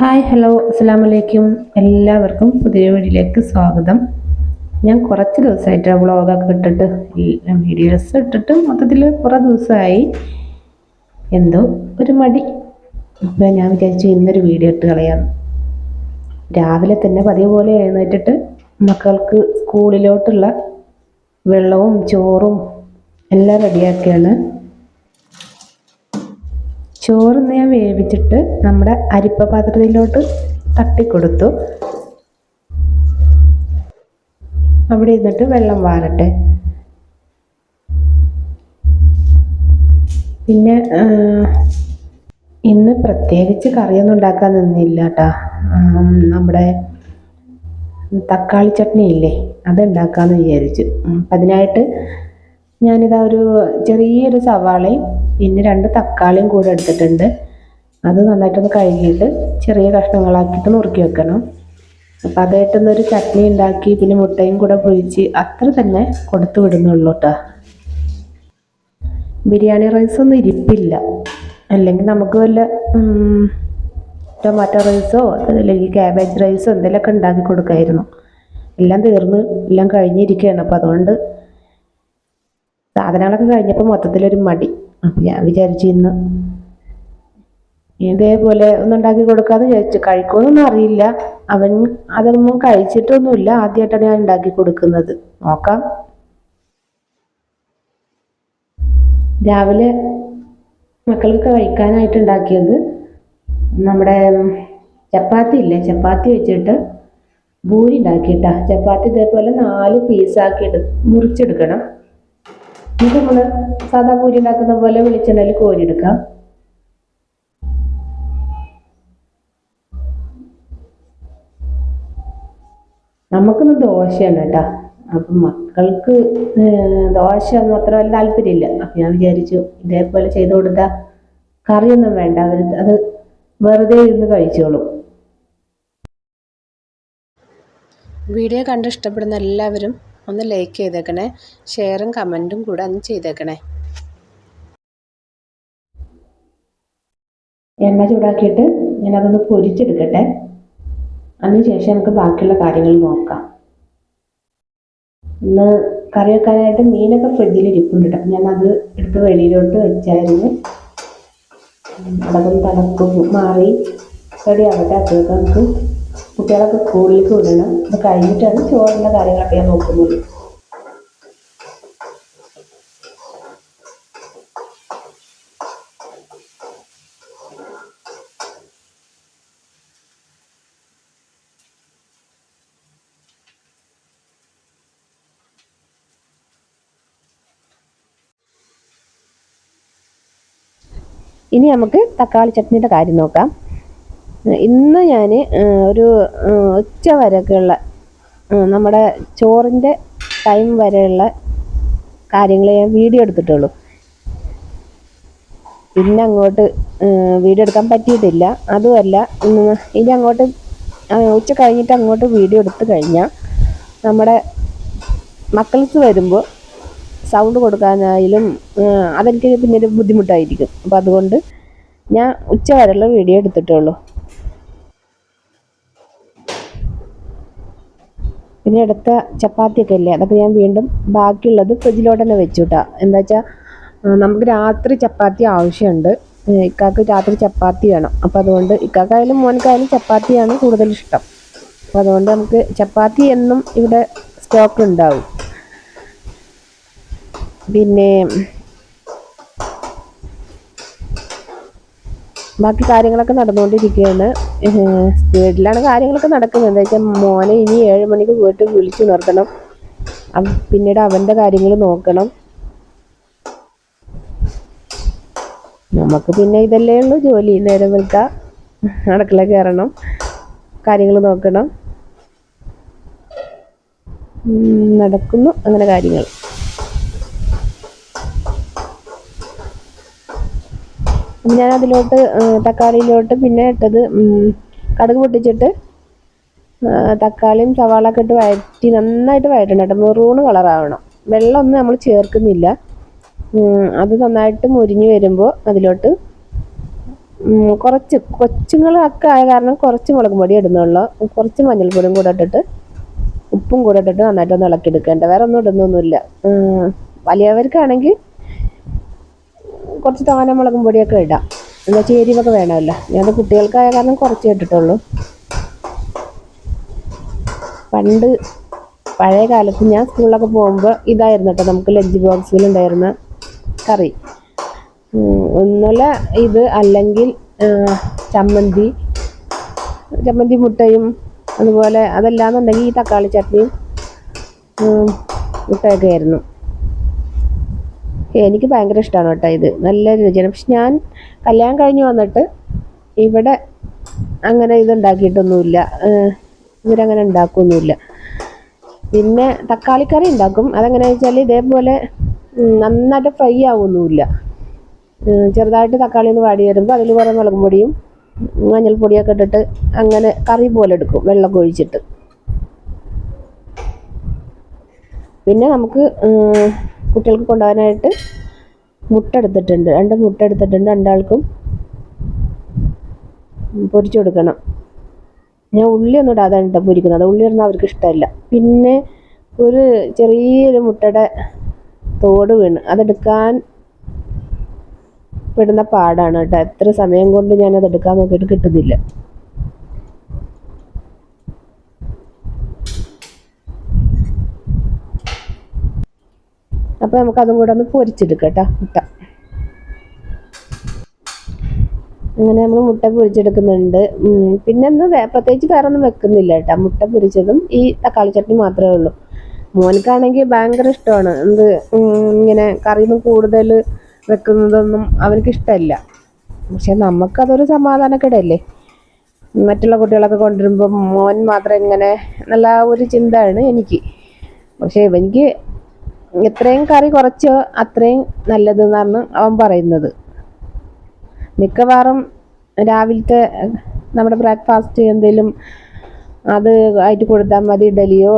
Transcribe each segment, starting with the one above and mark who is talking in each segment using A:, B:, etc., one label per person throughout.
A: Hi hello അസ്സാം വലൈക്കും എല്ലാവർക്കും പുതിയ വീഡിയോയിലേക്ക് സ്വാഗതം. ഞാൻ കുറച്ച് ദിവസമായിട്ട് വ്ളോഗൊക്കെ ഇട്ടിട്ട് വീഡിയോസ് ഇട്ടിട്ട് മൊത്തത്തിൽ കുറേ ദിവസമായി. എന്തോ ഒരു മടി. ഇപ്പം ഞാൻ വിചാരിച്ചു ഇന്നൊരു വീഡിയോ ഇട്ട് കളയാം. രാവിലെ തന്നെ പതിവ് പോലെ എഴുന്നേറ്റിട്ട് മക്കൾക്ക് സ്കൂളിലോട്ടുള്ള വെള്ളവും ചോറും എല്ലാം റെഡിയാക്കിയാണ്. ചോറിന്ന് ഞാൻ വേവിച്ചിട്ട് നമ്മുടെ അരിപ്പ പാത്രത്തിലോട്ട് തട്ടിക്കൊടുത്തു. അവിടെ ഇരുന്നിട്ട് വെള്ളം വാറട്ടെ. പിന്നെ ഇന്ന് പ്രത്യേകിച്ച് കറിയൊന്നും ഉണ്ടാക്കാൻ നിന്നില്ല കേട്ടോ നമ്മുടെ തക്കാളി ചട്നി ഇല്ലേ അത് ഉണ്ടാക്കാമെന്ന് വിചാരിച്ചു. അതിനായിട്ട് ഞാനിതാ ഒരു ചെറിയൊരു സവാളയും പിന്നെ രണ്ട് തക്കാളിയും കൂടെ എടുത്തിട്ടുണ്ട്. അത് നന്നായിട്ടൊന്ന് കഴുകിയിട്ട് ചെറിയ കഷ്ണങ്ങളാക്കിയിട്ട് നുറുക്കി വെക്കണം. അപ്പം അതായിട്ടൊന്നൊരു ചട്നി ഉണ്ടാക്കി പിന്നെ മുട്ടയും കൂടെ പൊഴിച്ച് അത്ര തന്നെ കൊടുത്തു വിടുന്നുള്ളൂ കേട്ടോ ബിരിയാണി റൈസ് ഒന്നും ഇരിപ്പില്ല. അല്ലെങ്കിൽ നമുക്ക് വല്ല ടൊമാറ്റോ റൈസോ അല്ലെങ്കിൽ ക്യാബേജ് റൈസോ എന്തെങ്കിലുമൊക്കെ ഉണ്ടാക്കി കൊടുക്കായിരുന്നു. എല്ലാം തീർന്ന് എല്ലാം കഴിഞ്ഞിരിക്കുകയാണ്. അപ്പോൾ അതുകൊണ്ട് സാധനങ്ങളൊക്കെ കഴിഞ്ഞപ്പോൾ മൊത്തത്തിലൊരു മടി. അപ്പം ഞാൻ വിചാരിച്ചു ഇന്ന് ഇതേപോലെ ഒന്നും ഉണ്ടാക്കി കൊടുക്കാന്ന് വിചാരിച്ചു. കഴിക്കുമെന്നൊന്നും അറിയില്ല. അവൻ അതൊന്നും കഴിച്ചിട്ടൊന്നുമില്ല. ആദ്യമായിട്ടാണ് ഞാൻ ഉണ്ടാക്കി കൊടുക്കുന്നത്. നോക്കാം. രാവിലെ മക്കൾക്ക് കഴിക്കാനായിട്ട് ഉണ്ടാക്കിയത് നമ്മുടെ ചപ്പാത്തി ഇല്ലേ? ചപ്പാത്തി വെച്ചിട്ട് ഭൂരി ഉണ്ടാക്കിയിട്ടാ. ചപ്പാത്തി ഇതേപോലെ നാല് പീസാക്കി എടു മുറിച്ചെടുക്കണം. എന്നിട്ട് നമ്മൾ സാധാ പൂരി ഉണ്ടാക്കുന്ന പോലെ വെളിച്ചെണ്ണയിൽ കോരിയെടുക്കാം. നമുക്കിന്ന് ദോശയാണ് കേട്ടോ. അപ്പം മക്കൾക്ക് ദോശ ഒന്നും അത്ര വലിയ താല്പര്യമില്ല. അപ്പം ഞാൻ വിചാരിച്ചു ഇതേപോലെ ചെയ്തു കൊടുത്താൽ കറിയൊന്നും വേണ്ട. അവർ അത് വെറുതെ ഇരുന്ന് കഴിച്ചോളും. വീഡിയോ കണ്ട് ഇഷ്ടപ്പെടുന്ന എല്ലാവരും ഒന്ന് ലൈക്ക് ചെയ്തേക്കണേ. ഷെയറും കമന്റും കൂടെ ഒന്ന് ചെയ്തേക്കണേ. എണ്ണ ചൂടാക്കിയിട്ട് ഞാനതൊന്ന് പൊരിച്ചെടുക്കട്ടെ. അതിനുശേഷം നമുക്ക് ബാക്കിയുള്ള കാര്യങ്ങൾ നോക്കാം. ഇന്ന് കറി വെക്കാനായിട്ട് മീനൊക്കെ ഫ്രിഡ്ജിൽ ഇരിപ്പുണ്ട് ഞാൻ ഞാനത് എടുത്ത് വെളിയിലോട്ട് വെച്ചായിരുന്നു. അതൊക്കെ തണുപ്പ് മാറി റെഡി ആവട്ടെ. നമുക്ക് കുട്ടികളൊക്കെ സ്കൂളിലേക്ക് വിടണം. അത് കഴിഞ്ഞിട്ടാണ് ചോറിന്റെ കാര്യങ്ങളൊക്കെ ഞാൻ നോക്കുന്നത്. ഇനി നമുക്ക് തക്കാളി ചട്നിയുടെ കാര്യം നോക്കാം. ഇന്ന് ഞാൻ ഒരു ഉച്ച വരെയൊക്കെയുള്ള നമ്മുടെ ചോറിന്റെ ടൈം വരെയുള്ള കാര്യങ്ങൾ ഞാൻ വീഡിയോ എടുത്തിട്ടുള്ളൂ. പിന്നെ അങ്ങോട്ട് വീഡിയോ എടുക്കാൻ പറ്റിയിട്ടില്ല. അതുമല്ല ഇന്ന് ഇനി അങ്ങോട്ട് ഉച്ച കഴിഞ്ഞിട്ട് അങ്ങോട്ട് വീഡിയോ എടുത്തു കഴിഞ്ഞാൽ നമ്മുടെ മക്കൾക്ക് വരുമ്പോൾ സൗണ്ട് കൊടുക്കാനായാലും അതെനിക്ക് പിന്നെ ഒരു ബുദ്ധിമുട്ടായിരിക്കും. അപ്പോൾ അതുകൊണ്ട് ഞാൻ ഉച്ച വരെയുള്ള വീഡിയോ എടുത്തിട്ടുള്ളൂ. പിന്നെ എടുത്ത ചപ്പാത്തിയൊക്കെ ഇല്ലേ? അതൊക്കെ ഞാൻ വീണ്ടും ബാക്കിയുള്ളത് ഫ്രിഡ്ജിലോട്ട് തന്നെ വെച്ചു കേട്ടോ എന്താ വെച്ചാൽ നമുക്ക് രാത്രി ചപ്പാത്തി ആവശ്യമുണ്ട്. ഇക്കാക്ക് രാത്രി ചപ്പാത്തി വേണം. അപ്പോൾ അതുകൊണ്ട് ഇക്കാക്കായാലും മോനക്കായാലും ചപ്പാത്തിയാണ് കൂടുതൽ ഇഷ്ടം. അപ്പോൾ അതുകൊണ്ട് നമുക്ക് ചപ്പാത്തി എന്നും ഇവിടെ സ്റ്റോക്ക് ഉണ്ടാവും. പിന്നെ ബാക്കി കാര്യങ്ങളൊക്കെ നടന്നുകൊണ്ടിരിക്കുകയാണ്. സ്പീഡിലാണ് കാര്യങ്ങളൊക്കെ നടക്കുന്നത്. എന്താ വെച്ചാൽ മോനെ ഇനി ഏഴ് മണിക്ക് പോയിട്ട് വിളിച്ചു നിർത്തണം പിന്നീട് അവന്റെ കാര്യങ്ങൾ നോക്കണം. നമുക്ക് പിന്നെ ഇതല്ലേ ഉള്ളൂ ജോലി. നേരം വെളുക്കുക അടുക്കള കയറണം. കാര്യങ്ങൾ നോക്കണം. നടക്കുന്നു. അങ്ങനെ കാര്യങ്ങൾ. ഞാൻ അതിലോട്ട് തക്കാളിയിലോട്ട് പിന്നെ ഇട്ടത് കടുക് പൊട്ടിച്ചിട്ട് തക്കാളിയും സവാളൊക്കെ ഇട്ട് വഴറ്റി നന്നായിട്ട് വഴറ്റണം കേട്ടോ. മെറൂണ് കളറാവണം. വെള്ളമൊന്നും നമ്മൾ ചേർക്കുന്നില്ല. അത് നന്നായിട്ട് മുരിഞ്ഞ് വരുമ്പോൾ അതിലോട്ട് കുറച്ച് കൊച്ചുങ്ങളൊക്കെ ആയ കാരണം കുറച്ച് മുളക് പൊടി ഇടുന്നുള്ളൂ. കുറച്ച് മഞ്ഞൾപ്പൊടിയും കൂടെ ഇട്ടിട്ട് ഉപ്പും കൂടെ ഇട്ടിട്ട് നന്നായിട്ട് ഒന്ന് ഇളക്കി എടുക്കേണ്ട വേറെ ഒന്നും ഇടുന്നൊന്നുമില്ല. വലിയവർക്കാണെങ്കിൽ കുറച്ച് തോന മുളകും പൊടിയൊക്കെ ഇടാം. എന്താ വെച്ചാൽ എരിവൊക്കെ വേണമല്ലോ ഞാനത് കുട്ടികൾക്കായ കാരണം കുറച്ച് ഇട്ടിട്ടുള്ളൂ. പണ്ട് പഴയ കാലത്ത് ഞാൻ സ്കൂളിലൊക്കെ പോകുമ്പോൾ ഇതായിരുന്നു കേട്ടോ. നമുക്ക് ലഞ്ച് ബോക്സിൽ ഉണ്ടായിരുന്ന കറി. ഒന്നുമില്ല ഇത് അല്ലെങ്കിൽ ചമ്മന്തി ചമ്മന്തി മുട്ടയും അതുപോലെ അതല്ലാന്നുണ്ടെങ്കിൽ ഈ തക്കാളി ചട്നിയും മുട്ടയൊക്കെ ആയിരുന്നു. എനിക്ക് ഭയങ്കര ഇഷ്ടമാണ് കേട്ടോ ഇത്. നല്ല രുചിയാണ്. പക്ഷെ ഞാൻ കല്യാണം കഴിഞ്ഞ് വന്നിട്ട് ഇവിടെ അങ്ങനെ ഇത് ഉണ്ടാക്കിയിട്ടൊന്നുമില്ല. ഏഹ് ഇവരങ്ങനെ ഉണ്ടാക്കുമൊന്നുമില്ല പിന്നെ തക്കാളിക്കറി ഉണ്ടാക്കും. അതെങ്ങനെയാണെന്ന് വെച്ചാൽ ഇതേപോലെ നന്നായിട്ട് ഫ്രൈ ആവുമൊന്നുമില്ല. ചെറുതായിട്ട് തക്കാളി ഒന്ന് വാടി വരുമ്പോൾ അതിൽ കുറേ മുളകും പൊടിയും മഞ്ഞൾപ്പൊടിയൊക്കെ ഇട്ടിട്ട് അങ്ങനെ കറി പോലെ എടുക്കും വെള്ളം ഒഴിച്ചിട്ട്. പിന്നെ നമുക്ക് കുട്ടികൾക്ക് കൊണ്ടുപോകാനായിട്ട് മുട്ട എടുത്തിട്ടുണ്ട്. രണ്ട് മുട്ട എടുത്തിട്ടുണ്ട് രണ്ടാൾക്കും പൊരിച്ചു കൊടുക്കണം. ഞാൻ ഉള്ളി ഒന്നും ഇടാതാണ് കേട്ടോ പൊരിക്കുന്നത്. ഉള്ളി ഇടുന്ന അവർക്ക് ഇഷ്ടമല്ല. പിന്നെ ഒരു ചെറിയൊരു മുട്ടയുടെ തോട് വീണ്. അതെടുക്കാൻ പെടുന്ന പാടാണ് കേട്ടോ. എത്ര സമയം കൊണ്ട് ഞാൻ അത് എടുക്കാൻ നോക്കിയിട്ട് കിട്ടുന്നില്ല. അപ്പോൾ നമുക്ക് അതും കൂടെ ഒന്ന് പൊരിച്ചെടുക്കട്ടോ കേട്ടോ മുട്ട. അങ്ങനെ നമ്മൾ മുട്ട പൊരിച്ചെടുക്കുന്നുണ്ട്. പിന്നെ ഒന്ന് പ്രത്യേകിച്ച് വേറെ ഒന്നും വെക്കുന്നില്ല കേട്ടോ മുട്ട പൊരിച്ചതും ഈ തക്കാളി ചട്ടി മാത്രമേ ഉള്ളൂ. മോനക്കാണെങ്കിൽ ഭയങ്കര ഇഷ്ടമാണ്. എന്ത് ഇങ്ങനെ കറിയൊന്നും കൂടുതൽ വെക്കുന്നതൊന്നും അവനക്ക് ഇഷ്ടമല്ല. പക്ഷെ നമുക്കതൊരു സമാധാനക്കേടല്ലേ? മറ്റുള്ള കുട്ടികളൊക്കെ കൊണ്ടുവരുമ്പോൾ മോൻ മാത്രം ഇങ്ങനെ നല്ല ഒരു ചിന്തയാണ് എനിക്ക്. പക്ഷേ എനിക്ക് എത്രയും കറി കുറച്ച് അത്രയും നല്ലതെന്നാണ് അവൻ പറയുന്നത്. മിക്കവാറും രാവിലത്തെ നമ്മുടെ ബ്രേക്ക്ഫാസ്റ്റ് എന്തെങ്കിലും അത് ആയിട്ട് കൊടുത്താൽ മതി ഇഡലിയോ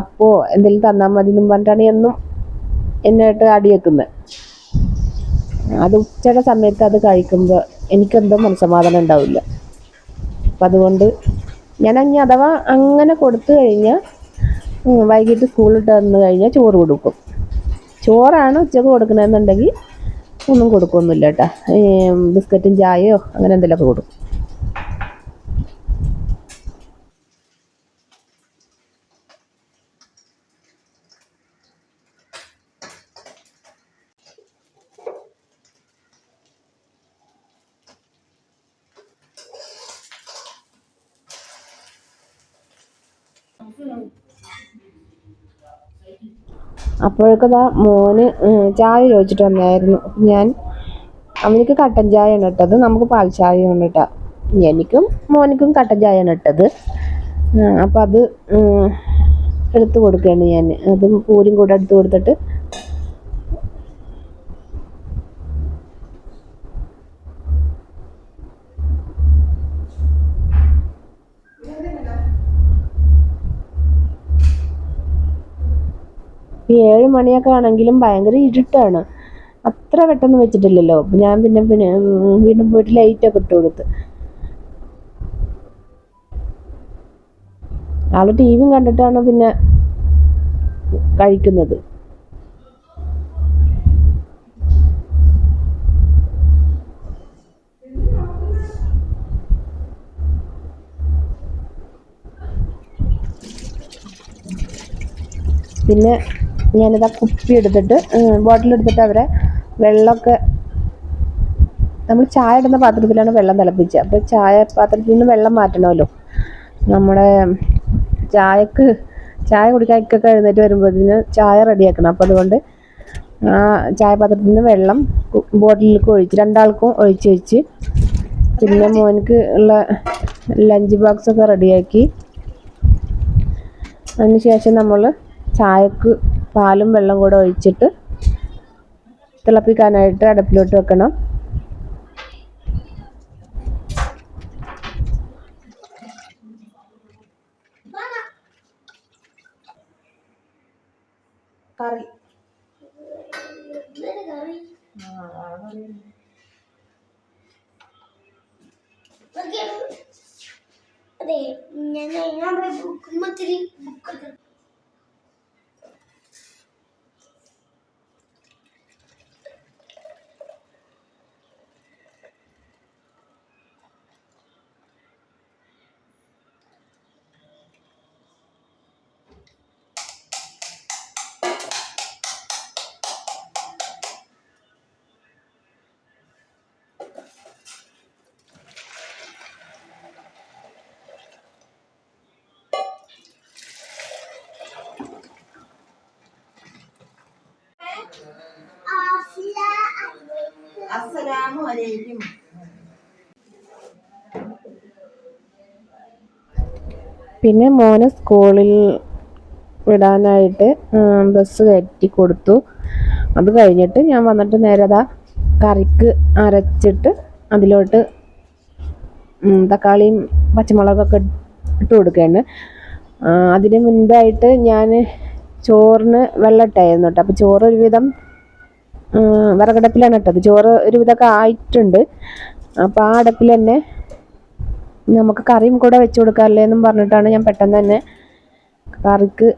A: അപ്പോ എന്തെങ്കിലും തന്നാൽ മതി എന്നും പറഞ്ഞിട്ടാണ് എന്നും എന്നായിട്ട് അടിയേക്കുന്നത് അത് ഉച്ചയുടെ സമയത്ത് അത് കഴിക്കുമ്പോൾ എനിക്കെന്തോ മനസ്സമാധാനം ഉണ്ടാവില്ല. അപ്പം അതുകൊണ്ട് ഞാൻ അങ്ങ് അഥവാ അങ്ങനെ കൊടുത്തു കഴിഞ്ഞാൽ വൈകിട്ട് സ്കൂളിൽ വന്നു കഴിഞ്ഞാൽ ചോറ് കൊടുക്കും. ചോറാണ് ഉച്ചയ്ക്ക് കൊടുക്കണമെന്നുണ്ടെങ്കിൽ ഒന്നും കൊടുക്കൊന്നുമില്ല കേട്ടോ ബിസ്ക്കറ്റും ചായയോ അങ്ങനെ എന്തെങ്കിലുമൊക്കെ കൊടുക്കും. അപ്പോഴേക്കതാ മോന് ചായ ചോദിച്ചിട്ട് വന്നായിരുന്നു. ഞാൻ അവനിക്ക് കട്ടൻ ചായയാണ് ഇട്ടത് നമുക്ക് പാൽ ചായയാണ് കേട്ടോ എനിക്കും മോനിക്കും കട്ടൻ ചായയാണ് ഇട്ടത്. അപ്പം അത് എടുത്ത് കൊടുക്കുകയാണ് ഞാൻ. അതും പൂരും കൂടെ എടുത്ത് കൊടുത്തിട്ട് ഈ ഏഴ് മണിയൊക്കെ ആണെങ്കിലും ഭയങ്കര ഇരുട്ടാണ്. അത്ര പെട്ടെന്ന് വെച്ചിട്ടില്ലല്ലോ. ഞാൻ പിന്നെ പിന്നെ വീണ്ടും പോയിട്ട് ലൈറ്റൊക്കെ ഇട്ട് കൊടുത്ത്. ആൾ ടി വിയും കണ്ടിട്ടാണ് പിന്നെ കഴിക്കുന്നത്. പിന്നെ ഞാനിതാ കുപ്പി എടുത്തിട്ട് ബോട്ടിൽ എടുത്തിട്ട് അവരെ വെള്ളമൊക്കെ നമ്മൾ ചായ ഇടുന്ന പാത്രത്തിലാണ് വെള്ളം തിളപ്പിച്ചത് അപ്പോൾ ചായ പാത്രത്തിൽ നിന്ന് വെള്ളം മാറ്റണമല്ലോ. നമ്മുടെ ചായക്ക് ചായ കുടിക്കാൻ ഇക്കൊക്കെ എഴുന്നേറ്റ് വരുമ്പോഴത്തേന് ചായ റെഡിയാക്കണം. അപ്പോൾ അതുകൊണ്ട് ആ ചായ പാത്രത്തിൽ നിന്ന് വെള്ളം ബോട്ടിലേക്ക് ഒഴിച്ച് രണ്ടാൾക്കും ഒഴിച്ച് വെച്ച് പിന്നെ മോനക്ക് ഉള്ള ലഞ്ച് ബോക്സൊക്കെ റെഡിയാക്കി. അതിന് ശേഷം നമ്മൾ ചായക്ക് പാലും വെള്ളം കൂടെ ഒഴിച്ചിട്ട് തിളപ്പിക്കാനായിട്ട് അടുപ്പിലോട്ട് വെക്കണം. കറി.
B: അതെ ഞാൻ ഞാൻ ബുക്കുമ്പത്തിരി ബുക്കൊക്കെ
C: അസ്സലാമു അലൈക്കും.
A: പിന്നെ മോനെ സ്കൂളിൽ വിടാനായിട്ട് ബസ് കയറ്റി കൊടുത്തു. അത് കഴിഞ്ഞിട്ട് ഞാൻ വന്നിട്ട് നേരെ അതാ കറിക്ക് അരച്ചിട്ട് അതിലോട്ട് തക്കാളിയും പച്ചമുളകൊക്കെ ഇട്ട് കൊടുക്കുകയാണ്. അതിന് മുൻപായിട്ട് ഞാൻ ചോറിന് വെള്ളം ഇട്ടായിരുന്നു കേട്ടോ. അപ്പോൾ ചോറ് ഒരുവിധം ഉം, വിറകടുപ്പിലാണ് ഇട്ടത്. ചോറ് ഒരുവിധമൊക്കെ ആയിട്ടുണ്ട്. അപ്പോൾ ആ അടുപ്പിൽ തന്നെ നമുക്ക് കറിയും കൂടെ വെച്ച് കൊടുക്കാറില്ലേ എന്നും പറഞ്ഞിട്ടാണ് ഞാൻ പെട്ടെന്ന് തന്നെ കറിക്ക്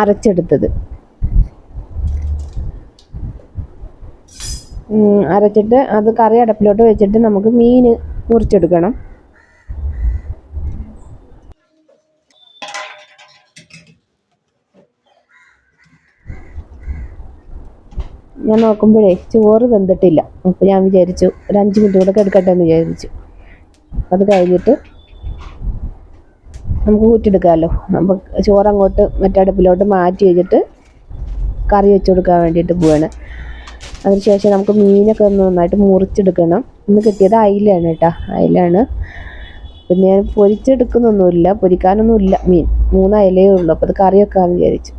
A: അരച്ചെടുത്തത്. അരച്ചിട്ട് അത് കറി അടുപ്പിലോട്ട് വെച്ചിട്ട് നമുക്ക് മീൻ മുറിച്ചെടുക്കണം. ഞാൻ നോക്കുമ്പോഴേ ചോറ് വെന്തിട്ടില്ല. അപ്പോൾ ഞാൻ വിചാരിച്ചു ഒരു അഞ്ച് മിനിറ്റ് കൂടെ എടുക്കട്ടെ എന്ന് വിചാരിച്ചു. അത് കഴിഞ്ഞിട്ട് നമുക്ക് കൂറ്റെടുക്കാമല്ലോ അപ്പോൾ ചോറ് അങ്ങോട്ട് മറ്റേ അടുപ്പിലോട്ട് മാറ്റി വെച്ചിട്ട് കറി വെച്ച് കൊടുക്കാൻ വേണ്ടിയിട്ട് പോവാണ്. അതിനുശേഷം നമുക്ക് മീനൊക്കെ ഒന്ന് നന്നായിട്ട് മുറിച്ചെടുക്കണം. ഇന്ന് കിട്ടിയത് അയിലാണ് കേട്ടോ. അയിലാണ്. പിന്നെ ഞാൻ പൊരിച്ചെടുക്കുന്നൊന്നുമില്ല. പൊരിക്കാനൊന്നുമില്ല മീൻ. മൂന്ന് ഉള്ളൂ. അപ്പോൾ അത് കറി വെക്കാമെന്ന് വിചാരിച്ചു.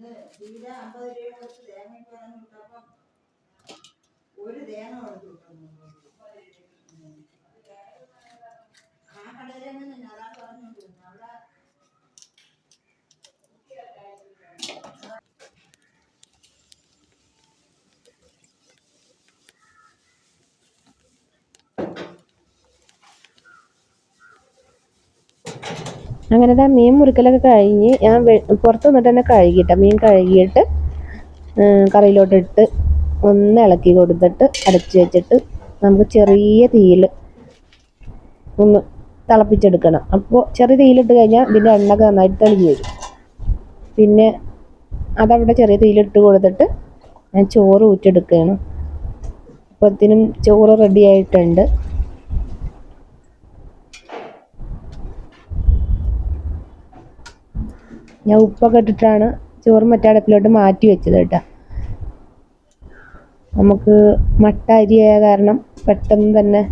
C: ഇന്ന് തീരെ അമ്പത് രൂപ കൊടുത്ത് തേങ്ങ ഇട്ടാന്ന് വിട്ടപ്പം ഒരു തേങ്ങ കൊടുത്തു ആ കടയിൽ തന്നെ അതാ പറഞ്ഞോണ്ടിരുന്നു അവിടെ
A: അങ്ങനെ ദാ മീൻ മുറിക്കലൊക്കെ കഴിഞ്ഞ് ഞാൻ പുറത്ത് നിന്നിട്ട് തന്നെ കഴുകിയിട്ട. മീൻ കഴുകിയിട്ട് കറിയിലോട്ടിട്ട് ഒന്ന് ഇളക്കി കൊടുത്തിട്ട് അടച്ചു വെച്ചിട്ട് നമുക്ക് ചെറിയ തീയിൽ ഒന്ന് തിളപ്പിച്ചെടുക്കണം. അപ്പോൾ ചെറിയ തീയിലിട്ട് കഴിഞ്ഞാൽ ഇതിന്റെ എണ്ണൊക്കെ നന്നായിട്ട് തെളിഞ്ഞ് വരും. പിന്നെ അതവിടെ ചെറിയ തീയിലിട്ട് കൊടുത്തിട്ട് ഞാൻ ചോറ് ഊറ്റെടുക്കുകയാണ് അപ്പോഴത്തേനും ചോറ് റെഡി ആയിട്ടുണ്ട്. ഞാൻ ഉപ്പൊക്കെ ഇട്ടിട്ടാണ് ചോറ് മറ്റേ അടുപ്പിലോട്ട് മാറ്റി വെച്ചത് കേട്ടോ. നമുക്ക് മട്ട അരിയായ കാരണം പെട്ടെന്ന് തന്നെ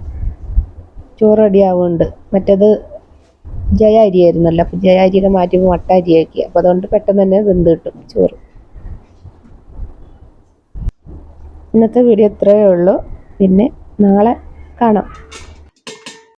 A: ചോറ് റെഡി ആവുന്നുണ്ട്. മറ്റേത് ജയ അരിയായിരുന്നല്ലോ. അപ്പോൾ ജയ അരിയൊക്കെ മാറ്റിയപ്പോൾ മട്ട അരിയാക്കി. അപ്പോൾ അതുകൊണ്ട് പെട്ടെന്ന് തന്നെ വെന്ത് കിട്ടും ചോറ്. ഇന്നത്തെ വീഡിയോ ഇത്രയേ ഉള്ളൂ. പിന്നെ നാളെ കാണാം.